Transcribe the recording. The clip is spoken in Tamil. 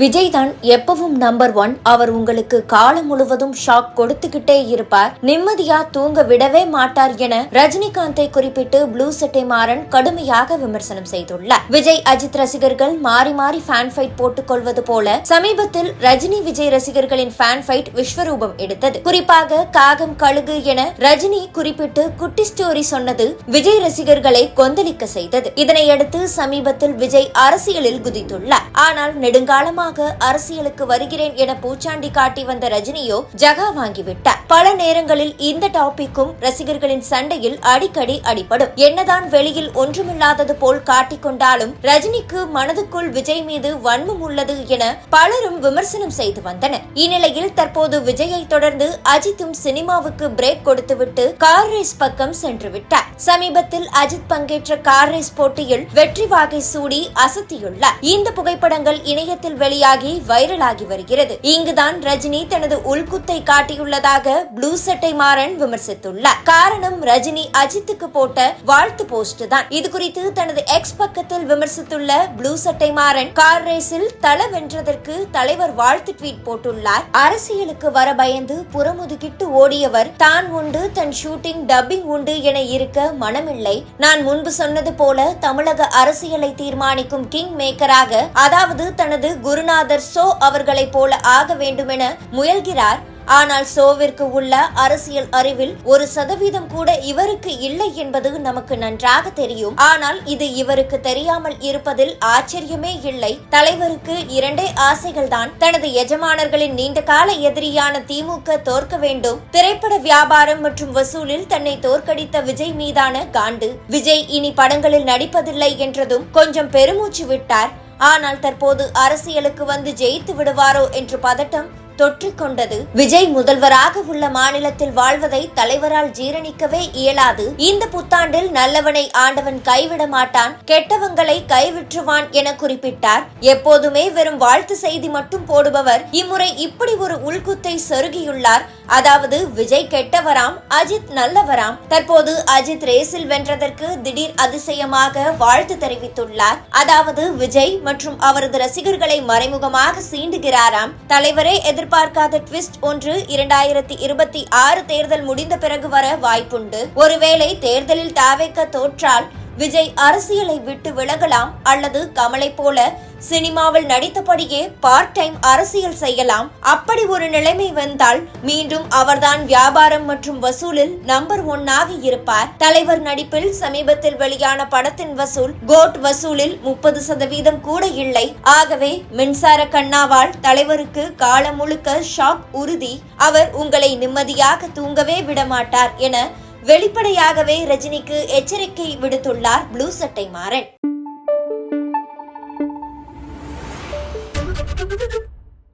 விஜய் தான் எப்பவும் நம்பர் ஒன் அவர் உங்களுக்கு காலம் முழுவதும் ஷாக் கொடுத்துக்கிட்டே இருப்பார். நிம்மதியா தூங்க விடவே மாட்டார் என ரஜினிகாந்தை குறிப்பிட்டு ப்ளூ சட்டை மாறன் கடுமையாக விமர்சனம் செய்துள்ளார். விஜய் அஜித் ரசிகர்கள் மாறி மாறி ஃபேன் ஃபைட் போட்டுக் கொள்வது போல சமீபத்தில் ரஜினி விஜய் ரசிகர்களின் ஃபேன் ஃபைட் விஸ்வரூபம் எடுத்தது. குறிப்பாக காகம் கழுகு என ரஜினி குறிப்பிட்டு குட்டி ஸ்டோரி சொன்னது விஜய் ரசிகர்களை கொந்தளிக்க செய்தது. இதனையடுத்து சமீபத்தில் விஜய் அரசியலில் குதித்துள்ளார். ஆனால் நெடுங்காலமாக அரசியலுக்கு வருகிறேன் என பூச்சாண்டி காட்டி வந்த ரஜினியோ ஜகா வாங்கிவிட்டார் பல நேரங்களில் இந்த டாபிக்கும் ரசிகர்களின் சண்டையில் அடிக்கடி அடிபடும். என்னதான் வெளியில் ஒன்றுமில்லாதது போல் காட்டிக்கொண்டாலும் ரஜினிக்கு மனதுக்குள் விஜய் மீது வன்மம் உள்ளது என பலரும் விமர்சனம் செய்து வந்தனர். இந்நிலையில் தற்போது விஜயை தொடர்ந்து அஜித்தும் சினிமாவுக்கு பிரேக் கொடுத்துவிட்டு கார் ரேஸ் பக்கம் சென்று விட்டார். சமீபத்தில் அஜித் பங்கேற்ற கார் ரேஸ் போட்டியில் வெற்றி வாகை சூடி அசத்தியுள்ளார். இந்த புகைப்படங்கள் இணையத்தில் வெளியாகி வைரலாகி வருகிறது. இங்குதான் ரஜினி தனது உள்குத்தை காட்டியுள்ளதாக ப்ளூ சட்டை மாறன் விமர்சித்துள்ளார். காரணம் ரஜினி அஜித்துக்கு போட்ட வாழ்த்து போஸ்ட் தான். இது குறித்து தனது எக்ஸ் பக்கத்தில் விமர்சித்துள்ள ப்ளூ சட்டை மாறன் கார் ரேஸில் தல வென்றதற்கு தலைவர் வாழ்த்து ட்வீட் போட்டுள்ளார். அரசியலுக்கு வர பயந்து புறமுதுகிட்டு ஓடியவர் தான் உண்டு தன் ஷூட்டிங் டப்பிங் உண்டு என இருக்க மனமில்லை. நான் முன்பு சொன்னது போல தமிழக அரசியலை தீர்மானிக்கும் கிங் மேக்கராக அதாவது தனது குரு குருநாதர் சோ அவர்களைப் போல ஆக வேண்டுமென முயல்கிறார் ஆனால் சோவிற்கு உள்ள அரசியல் அறிவில் ஒரு சதவீதம் கூட இவருக்கு இல்லை என்பது நமக்கு நன்றாக தெரியும். ஆனால் இது இவருக்கு தெரியாமல் இருப்பதில் ஆச்சரியமே இல்லை. தலைவருக்கு இரண்டே ஆசைகள் தான் தனது எஜமானர்களின் நீண்டகால எதிரியான திமுக தோற்க வேண்டும். திரைப்பட வியாபாரம் மற்றும் வசூலில் தன்னை தோற்கடித்த விஜய் மீதான காண்டு. விஜய் இனி படங்களில் நடிப்பதில்லை என்றதும் கொஞ்சம் பெருமூச்சு விட்டார். ஆனால் தற்போது அரசியலுக்கு வந்து ஜெயித்து விடுவாரோ என்று பதட்டம் தொற்று கொண்டது விஜய் முதல்வராக உள்ள மாநிலத்தில் வாழ்வதை தலைவரால் ஜீரணிக்கவே இயலாது. இந்த புத்தாண்டில் நல்லவனை ஆண்டவன் கைவிட மாட்டான் கெட்டவங்களை கைவிற்றுவான் என குறிப்பிட்டார். எப்போதுமே வெறும் வாழ்த்து செய்தி மட்டும் போடுபவர். இம்முறை இப்படி ஒரு உள்குத்தை செருகியுள்ளார். அதாவது விஜய் கெட்டவராம் அஜித் நல்லவராம். தற்போது அஜித் ரேஸில் வென்றதற்கு திடீர் அதிசயமாக வாழ்த்து தெரிவித்துள்ளார். அதாவது விஜய் மற்றும் அவரது ரசிகர்களை மறைமுகமாக சீண்டுகிறாராம். தலைவரே எதிர்பார்க்காத ட்விஸ்ட் ஒன்று இரண்டாயிரத்தி இருபத்தி ஆறு தேர்தல் முடிந்த பிறகு வர வாய்ப்புண்டு. ஒருவேளை தேர்தலில் தாவேக்க தோற்றால் விஜய் அரசியலை விட்டு விலகலாம் அல்லது கமலை போல சினிமாவில் நடித்தபடியே பார்ட் டைம் அரசியல் செய்யலாம். அப்படி ஒரு நிலைமை வந்தால் மீண்டும் அவர்தான் வியாபாரம் மற்றும் வசூலில் நம்பர் ஒன்னாக இருப்பார். தலைவர் நடிப்பில் சமீபத்தில் வெளியான படத்தின் வசூல் கோட் வசூலில் முப்பது சதவீதம் கூட இல்லை. ஆகவே மின்சார கண்ணாவால் தலைவருக்கு காலம் முழுக்க ஷாக் உறுதி. அவர் உங்களை நிம்மதியாக தூங்கவே விடமாட்டார் என வெளிப்படையாகவே ரஜினிக்கு எச்சரிக்கை விடுத்துள்ளார் ப்ளூ சட்டை மாறன்.